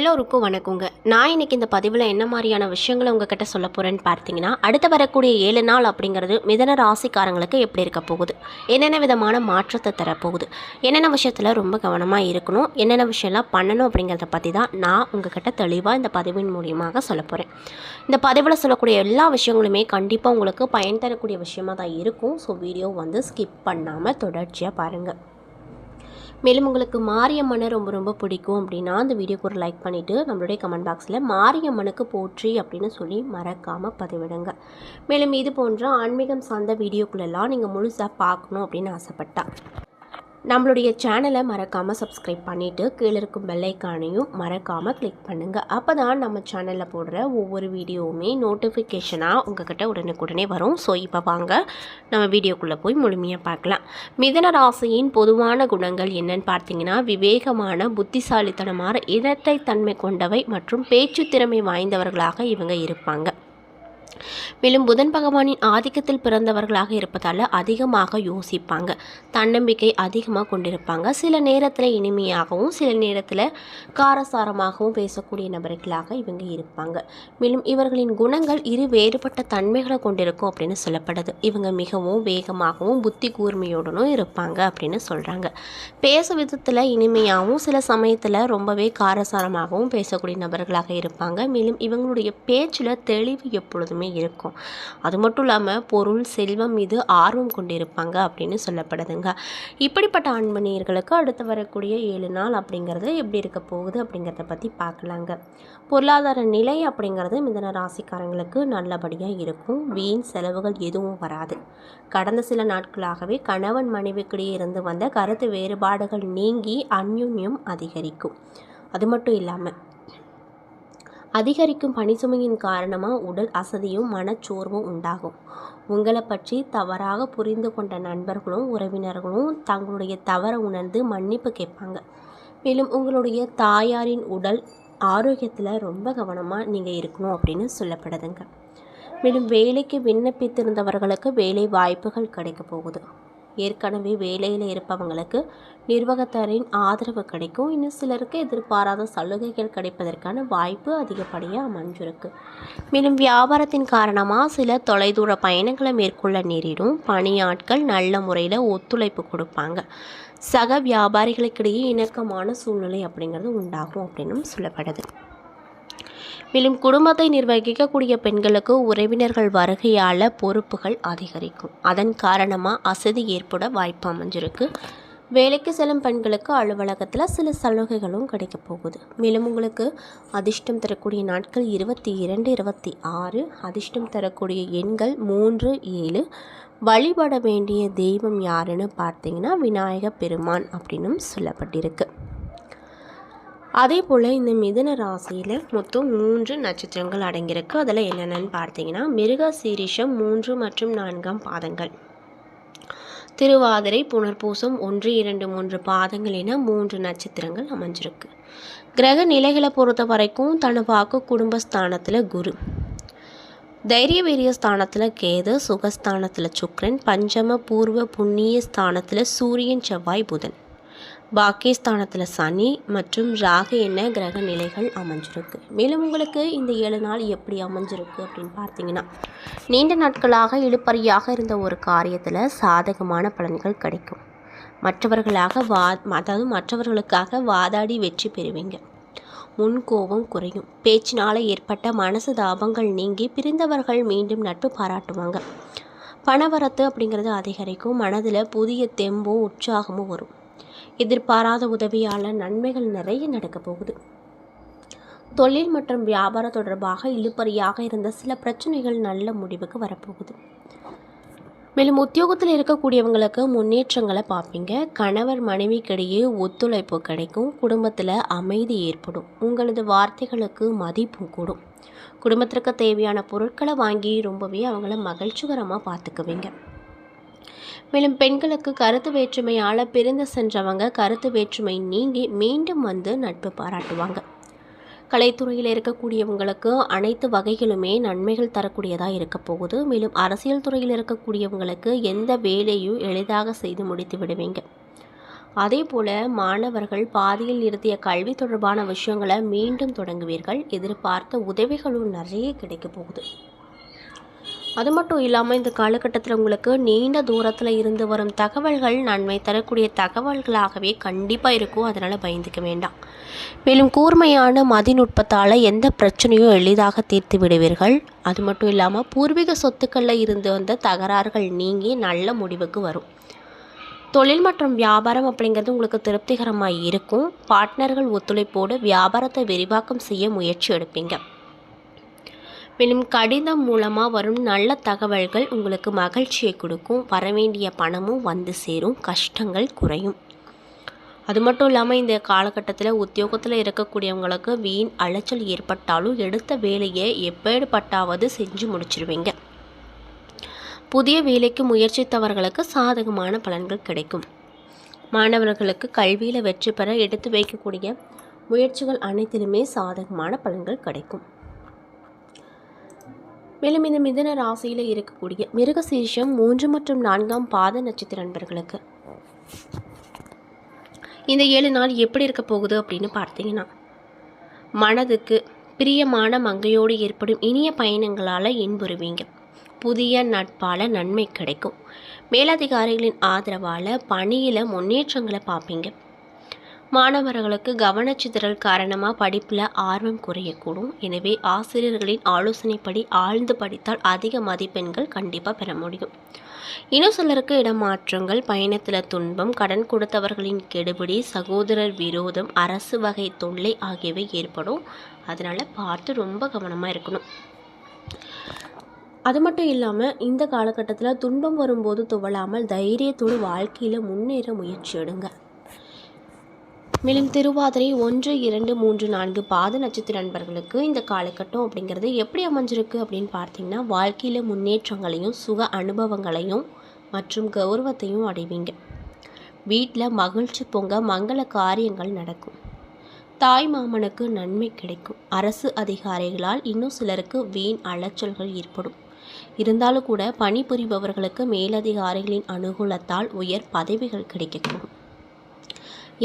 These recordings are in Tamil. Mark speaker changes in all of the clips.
Speaker 1: எல்லோருக்கும் வணக்கங்க. நான் இன்னைக்கு இந்த பதிவில் என்ன மாதிரியான விஷயங்களை உங்ககிட்ட சொல்ல போகிறேன்னு பார்த்தீங்கன்னா அடுத்து வரக்கூடிய ஏழு நாள் அப்படிங்கிறது மிதன ராசிக்காரங்களுக்கு எப்படி இருக்க போகுது? என்னென்ன விதமான மாற்றத்தை தரப்போகுது? என்னென்ன விஷயத்தில் ரொம்ப கவனமாக இருக்கணும்? என்னென்ன விஷயம்லாம் பண்ணணும் அப்படிங்கிறத பற்றி தான் நான் உங்ககிட்ட தெளிவாக இந்த பதிவின் மூலியமாக சொல்ல போகிறேன் இந்த பதிவில் சொல்லக்கூடிய எல்லா விஷயங்களுமே கண்டிப்பாக உங்களுக்கு பயன் தரக்கூடிய விஷயமாக தான் இருக்கும். ஸோ வீடியோ வந்து ஸ்கிப் பண்ணாமல் தொடர்ச்சியாக பாருங்கள் மேலும் உங்களுக்கு மாரியம்மனை ரொம்ப ரொம்ப பிடிக்கும் அப்படின்னா அந்த வீடியோக்கு ஒரு லைக் பண்ணிவிட்டு நம்மளுடைய கமெண்ட் பாக்ஸில் மாரியம்மனுக்கு போற்றி அப்படின்னு சொல்லி மறக்காமல் பதிவிடுங்க. மேலும் இது போன்ற ஆன்மீகம் சார்ந்த வீடியோக்குள்ளெல்லாம் நீங்கள் முழுசாக பார்க்கணும் அப்படின்னு ஆசைப்பட்டா. நம்மளுடைய சேனலை மறக்காமல் சப்ஸ்கிரைப் பண்ணிவிட்டு கீழே இருக்கும் பெல்லைக்கானையும் மறக்காமல் கிளிக் பண்ணுங்கள் அப்போ தான் நம்ம சேனலில் போடுற ஒவ்வொரு வீடியோவுமே நோட்டிஃபிகேஷனாக உங்ககிட்ட உடனுக்குடனே வரும். ஸோ இப்போ வாங்க நம்ம வீடியோக்குள்ளே போய் முழுமையாக பார்க்கலாம். மிதன ராசியின் பொதுவான குணங்கள் என்னன்னு பார்த்தீங்கன்னா விவேகமான புத்திசாலித்தனமான இரட்டை தன்மை கொண்டவை மற்றும் பேச்சு திறமை வாய்ந்தவர்களாக இவங்க இருப்பாங்க. மேலும் புதன் பகவானின் ஆதிக்கத்தில் பிறந்தவர்களாக இருப்பதால் அதிகமாக யோசிப்பாங்க. தன்னம்பிக்கை அதிகமாக கொண்டிருப்பாங்க. சில நேரத்தில் இனிமையாகவும் சில நேரத்தில் காரசாரமாகவும் பேசக்கூடிய நபர்களாக இவங்க இருப்பாங்க. மேலும் இவர்களின் குணங்கள் இரு வேறுபட்ட தன்மைகளை கொண்டிருக்கும் அப்படின்னு சொல்லப்படுது. இவங்க மிகவும் வேகமாகவும் புத்தி கூர்மையுடனும் இருப்பாங்க அப்படின்னு சொல்கிறாங்க பேச விதத்தில் இனிமையாகவும் சில சமயத்தில் ரொம்பவே காரசாரமாகவும் பேசக்கூடிய நபர்களாக இருப்பாங்க. மேலும் இவங்களுடைய பேச்சில் தெளிவு எப்பொழுதுமே இருக்கும். அது மட்டும் இல்லாமல் பொருள் செல்வம் மீது ஆர்வம் கொண்டிருப்பாங்க அப்படின்னு சொல்லப்படுதுங்க. இப்படிப்பட்ட ஆண்மணியர்களுக்கு அடுத்து வரக்கூடிய ஏழு நாள் அப்படிங்கிறது எப்படி இருக்க போகுது அப்படிங்கிறத பற்றி பார்க்கலாங்க. பொருளாதார நிலை அப்படிங்கிறது மிதன ராசிக்காரங்களுக்கு நல்லபடியாக இருக்கும். வீண் செலவுகள் எதுவும் வராது. கடந்த சில நாட்களாகவே கணவன் மனைவிக்கிடையே இருந்து வந்த கருத்து வேறுபாடுகள் நீங்கி அந்யுன்யம் அதிகரிக்கும். அது மட்டும் இல்லாமல் அதிகரிக்கும் பணிசுமையின் காரணமாக உடல் அசதியும் மனச்சோர்வும் உண்டாகும். உங்களை பற்றி தவறாக புரிந்து கொண்ட நண்பர்களும் உறவினர்களும் தங்களுடைய தவறை உணர்ந்து மன்னிப்பு கேட்பாங்க. மேலும் உங்களுடைய தாயாரின் உடல் ஆரோக்கியத்தில் ரொம்ப கவனமாக நீங்கள் இருக்கணும் அப்படின்னு சொல்லப்படுதுங்க. மேலும் வேலைக்கு விண்ணப்பித்திருந்தவர்களுக்கு வேலை வாய்ப்புகள் கிடைக்க போகுது. ஏற்கனவே வேலையில் இருப்பவங்களுக்கு நிர்வாகத்தாரின் ஆதரவு கிடைக்கும். இன்னும் சிலருக்கு எதிர்பாராத சலுகைகள் கிடைப்பதற்கான வாய்ப்பு அதிகப்படியாக அமைஞ்சிருக்கு. மேலும் வியாபாரத்தின் காரணமாக சில தொலைதூர பயணங்களை மேற்கொள்ள நேரிடும். பணியாட்கள் நல்ல முறையில் ஒத்துழைப்பு கொடுப்பாங்க. சக வியாபாரிகளுக்கிடையே இணக்கமான சூழ்நிலை அப்படிங்கிறது உண்டாகும் அப்படின்னும் சொல்லப்படுது. மேலும் குடும்பத்தை நிர்வகிக்கக்கூடிய பெண்களுக்கு உறவினர்கள் வருகையால் பொறுப்புகள் அதிகரிக்கும். அதன் காரணமாக அசதி ஏற்பட வாய்ப்பு அமைஞ்சிருக்கு. வேலைக்கு செல்லும் பெண்களுக்கு அலுவலகத்தில் சில சலுகைகளும் கிடைக்க போகுது. மேலும் உங்களுக்கு அதிர்ஷ்டம் தரக்கூடிய நாட்கள் இருபத்தி இரண்டு இருபத்தி ஆறு. அதிர்ஷ்டம் தரக்கூடிய எண்கள் மூன்று ஏழு. வழிபட வேண்டிய தெய்வம் யாருன்னு பார்த்தீங்கன்னா விநாயக பெருமான் அப்படின்னும் சொல்லப்பட்டிருக்கு. அதே போல் இந்த மிதுன ராசியில் மொத்தம் மூன்று நட்சத்திரங்கள் அடங்கியிருக்கு. அதில் என்னென்னு பார்த்தீங்கன்னா மிருக சீரிஷம் மூன்று மற்றும் நான்காம் பாதங்கள். திருவாதிரை புனர்பூசம் ஒன்று இரண்டு மூன்று பாதங்கள் என மூன்று நட்சத்திரங்கள் அமைஞ்சிருக்கு. கிரக நிலைகளை பொறுத்த வரைக்கும் தனவாக்கு குடும்பஸ்தானத்தில் குரு. தைரிய வீரிய ஸ்தானத்தில் கேது சுகஸ்தானத்தில் சுக்ரன் பஞ்சம பூர்வ புண்ணிய ஸ்தானத்தில் சூரியன் செவ்வாய் புதன். பாக்கியஸ்தானத்தில் சனி மற்றும் ராகு என்ன கிரக நிலைகள் அமைஞ்சிருக்கு. மேலும் உங்களுக்கு இந்த ஏழு நாள் எப்படி அமைஞ்சிருக்கு அப்படின்னு பார்த்தீங்கன்னா நீண்ட நாட்களாக இழுப்பறியாக இருந்த ஒரு காரியத்தில் சாதகமான பலன்கள் கிடைக்கும். மற்றவர்களாக வா அதாவது மற்றவர்களுக்காக வாதாடி வெற்றி பெறுவீங்க. முன்கோபம் குறையும். பேச்சினால் ஏற்பட்ட மனசு தாபங்கள் நீங்கி பிரிந்தவர்கள் மீண்டும் நட்பு பாராட்டுவாங்க. பணவரத்து அப்படிங்கிறது அதிகரிக்கும். மனதில் புதிய தெம்பும் உற்சாகமும் வரும். எதிர்பாராத உதவியால் நன்மைகள் நிறைய நடக்க போகுது. தொழில் மற்றும் வியாபாரம் தொடர்பாக இழுபறியாக இருந்த சில பிரச்சனைகள் நல்ல முடிவுக்கு வரப்போகுது. மேலும் உத்தியோகத்தில் இருக்கக்கூடியவங்களுக்கு முன்னேற்றங்களை பார்ப்பீங்க. கணவர் மனைவிக்கிடையே ஒத்துழைப்பு கிடைக்கும். குடும்பத்தில் அமைதி ஏற்படும். உங்களது வார்த்தைகளுக்கு மதிப்பும் கூடும். குடும்பத்திற்கு தேவையான பொருட்களை வாங்கி ரொம்பவே அவங்கள மகிழ்ச்சிகரமாக பார்த்துக்குவீங்க. மேலும் பெண்களுக்கு கருத்து வேற்றுமையால் பிரிந்து சென்றவங்க கருத்து வேற்றுமை நீங்கி மீண்டும் வந்து நட்பு பாராட்டுவாங்க. கலைத்துறையில் இருக்கக்கூடியவங்களுக்கு அனைத்து வகைகளுமே நன்மைகள் தரக்கூடியதாக இருக்க போகுது. மேலும் அரசியல் துறையில் இருக்கக்கூடியவங்களுக்கு எந்த வேலையும் எளிதாக செய்து முடித்து விடுவீங்க. அதே போல் மாணவர்கள் பாதியில் நிறுத்திய கல்வி தொடர்பான விஷயங்களை மீண்டும் தொடங்குவீர்கள். எதிர்பார்த்த உதவிகளும் நிறைய கிடைக்க போகுது. அது மட்டும் இல்லாமல் இந்த காலகட்டத்தில் உங்களுக்கு நீண்ட தூரத்தில் இருந்து வரும் தகவல்கள் நன்மை தரக்கூடிய தகவல்களாகவே கண்டிப்பாக இருக்கும். அதனால் பயந்துக்க வேண்டாம். மேலும் கூர்மையான மதிநுட்பத்தால் எந்த பிரச்சனையும் எளிதாக தீர்த்து விடுவீர்கள். அது மட்டும் இல்லாமல் பூர்வீக சொத்துக்களில் இருந்து வந்த தகராறுகள் நீங்கி நல்ல முடிவுக்கு வரும். தொழில் மற்றும் வியாபாரம் அப்படிங்கிறது உங்களுக்கு திருப்திகரமாக இருக்கும். பார்ட்னர்கள் ஒத்துழைப்போடு வியாபாரத்தை விரிவாக்கம் செய்ய முயற்சி எடுப்பீங்க. மேலும் கடிதம் மூலமாக வரும் நல்ல தகவல்கள் உங்களுக்கு மகிழ்ச்சியை கொடுக்கும். வரவேண்டிய பணமும் வந்து சேரும். கஷ்டங்கள் குறையும். அது மட்டும் இல்லாமல் இந்த காலகட்டத்தில் உத்தியோகத்தில் இருக்கக்கூடியவங்களுக்கு வீண் அலைச்சல் ஏற்பட்டாலும் எடுத்த வேலையை எப்பேடுபட்டாவது செஞ்சு முடிச்சிருவீங்க. புதிய வேலைக்கு முயற்சித்தவர்களுக்கு சாதகமான பலன்கள் கிடைக்கும். மாணவர்களுக்கு கல்வியில் வெற்றி பெற எடுத்து வைக்கக்கூடிய முயற்சிகள் அனைத்திலுமே சாதகமான பலன்கள் கிடைக்கும். மேலும் இந்த மிதன ராசியில் இருக்கக்கூடிய மிருகசீர்ஷம் மூன்று மற்றும் நான்காம் பாத நட்சத்திர நண்பர்களுக்கு இந்த ஏழு நாள் எப்படி இருக்க போகுது அப்படின்னு பார்த்தீங்கன்னா மனதுக்கு பிரியமான மங்கையோடு ஏற்படும் இனிய பயணங்களால் இன்புறுவீங்க. புதிய நட்பால் நன்மை கிடைக்கும். மேலதிகாரிகளின் ஆதரவால் பணியில் முன்னேற்றங்களை பார்ப்பீங்க. மாணவர்களுக்கு கவனச்சிதறல் காரணமாக படிப்பில் ஆர்வம் குறையக்கூடும். எனவே ஆசிரியர்களின் ஆலோசனைப்படி ஆழ்ந்து படித்தால் அதிக மதிப்பெண்கள் கண்டிப்பாக பெற முடியும். இன்னும் சிலருக்கு இடமாற்றங்கள் பயணத்தில் துன்பம் கடன் கொடுத்தவர்களின் கெடுபிடி சகோதரர் விரோதம் அரசு வகை தொல்லை ஆகியவை ஏற்படும். அதனால் பார்த்து ரொம்ப கவனமாக இருக்கணும். அது மட்டும் இல்லாமல் இந்த காலகட்டத்தில் துன்பம் வரும்போது துவளாமல் தைரியத்தோடு வாழ்க்கையில் முன்னேற முயற்சி எடுங்க. மேலும் திருவாதிரை ஒன்று இரண்டு மூன்று நான்கு பாத நட்சத்திர நண்பர்களுக்கு இந்த காலகட்டம் அப்படிங்கிறது எப்படி அமைஞ்சிருக்கு அப்படின்னு பார்த்தீங்கன்னா வாழ்க்கையில் முன்னேற்றங்களையும் சுக அனுபவங்களையும் மற்றும் கௌரவத்தையும் அடைவீங்க. வீட்டில் மகிழ்ச்சி பொங்க மங்கள காரியங்கள் நடக்கும். தாய் மாமனுக்கு நன்மை கிடைக்கும். அரசு அதிகாரிகளால் இன்னும் சிலருக்கு வீண் அலைச்சல்கள் ஏற்படும். இருந்தாலும் கூட பணிபுரிபவர்களுக்கு மேலதிகாரிகளின் அனுகூலத்தால் உயர் பதவிகள் கிடைக்கக்கூடும்.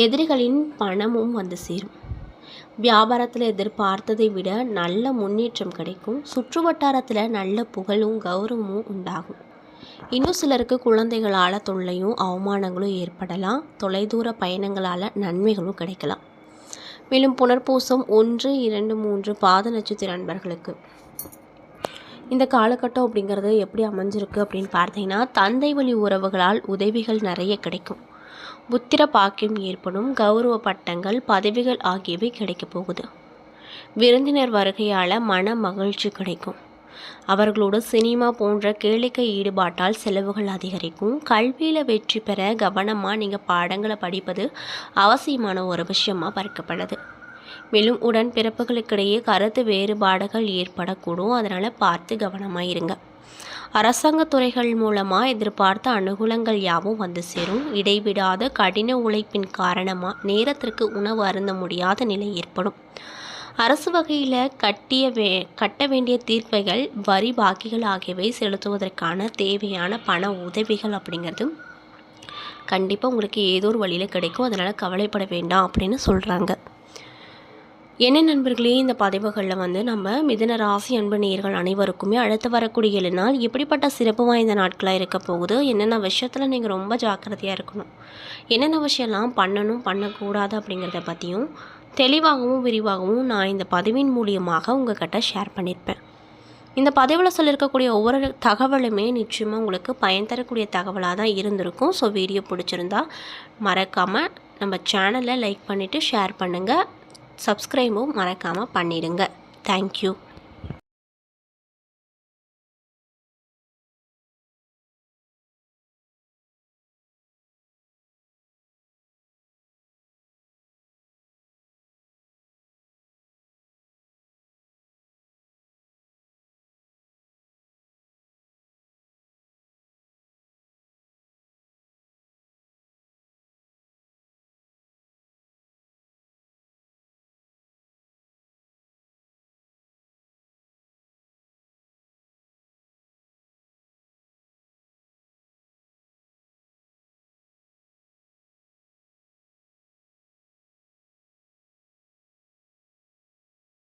Speaker 1: எதிரிகளின் பணமும் வந்து சேரும். வியாபாரத்தில் எதிர்பார்த்ததை விட நல்ல முன்னேற்றம் கிடைக்கும். சுற்று வட்டாரத்தில் நல்ல புகழும் கௌரவமும் உண்டாகும். இன்னும் சிலருக்கு குழந்தைகளால் தொல்லையும் அவமானங்களும் ஏற்படலாம். தொலைதூர பயணங்களால் நன்மைகளும் கிடைக்கலாம். மேலும் புனர்பூசம் ஒன்று இரண்டு மூன்று பாத நட்சத்திர நண்பர்களுக்கு இந்த காலகட்டம் அப்படிங்கிறது எப்படி அமைஞ்சிருக்கு அப்படின்னு பார்த்தீங்கன்னா தந்தை வழி உறவுகளால் உதவிகள் நிறைய கிடைக்கும். புத்திர பாக்கியம் ஏற்படும் கௌரவ பட்டங்கள் பதவிகள் ஆகியவை கிடைக்கப் போகுது. விருந்தினர் வருகையால் மன மகிழ்ச்சி கிடைக்கும். அவர்களோட சினிமா போன்ற கேளிக்கை ஈடுபாட்டால் செலவுகள் அதிகரிக்கும். கல்வியில் வெற்றி பெற கவனமாக நீங்கள் பாடங்களை படிப்பது அவசியமான ஒரு விஷயமாக பார்க்கப்படுது மேலும் உடன் பிறப்புகளுக்கிடையே கருத்து வேறுபாடுகள் ஏற்படக்கூடும். அதனால் பார்த்து கவனமாக இருங்க. அரசாங்க துறைகள் மூலமாக எதிர்பார்த்த அனுகூலங்கள் யாவும் வந்து சேரும். இடைவிடாத கடின உழைப்பின் காரணமாக நேரத்திற்கு உணவு அருந்த முடியாத நிலை ஏற்படும். அரசு வகையில் கட்டிய வே கட்ட வேண்டிய தீர்வைகள் வரி பாக்கிகள் ஆகியவை செலுத்துவதற்கான தேவையான பண உதவிகள் அப்படிங்கிறது கண்டிப்பாக உங்களுக்கு ஏதோ ஒரு வழியில் கிடைக்கும். அதனால் கவலைப்பட வேண்டாம் அப்படின்னு சொல்கிறாங்க என்ன நண்பர்களே இந்த பதிவுகளில் வந்து நம்ம மிதன ராசி அன்பு நேயர்கள் அனைவருக்குமே அடுத்து வரக்கூடிய நாள் எப்படிப்பட்ட சிறப்பு வாய்ந்த நாட்களாக இருக்க போகுது? என்னென்ன விஷயத்தில் நீங்கள் ரொம்ப ஜாக்கிரதையாக இருக்கணும்? என்னென்ன விஷயம்லாம் பண்ணணும் பண்ணக்கூடாது அப்படிங்கிறத பற்றியும் தெளிவாகவும் விரிவாகவும் நான் இந்த பதிவின் மூலியமாக உங்ககிட்ட ஷேர் பண்ணியிருப்பேன் இந்த பதிவில் சொல்லியிருக்கக்கூடிய ஒவ்வொரு தகவலுமே நிச்சயமாக உங்களுக்கு பயன் தரக்கூடிய தகவலாக தான் இருந்திருக்கும். ஸோ வீடியோ பிடிச்சிருந்தா மறக்காமல் நம்ம சேனலை லைக் பண்ணிவிட்டு ஷேர் பண்ணுங்கள் சப்ஸ்கிரைபும் மறக்காமல் பண்ணிடுங்க. தேங்க்யூ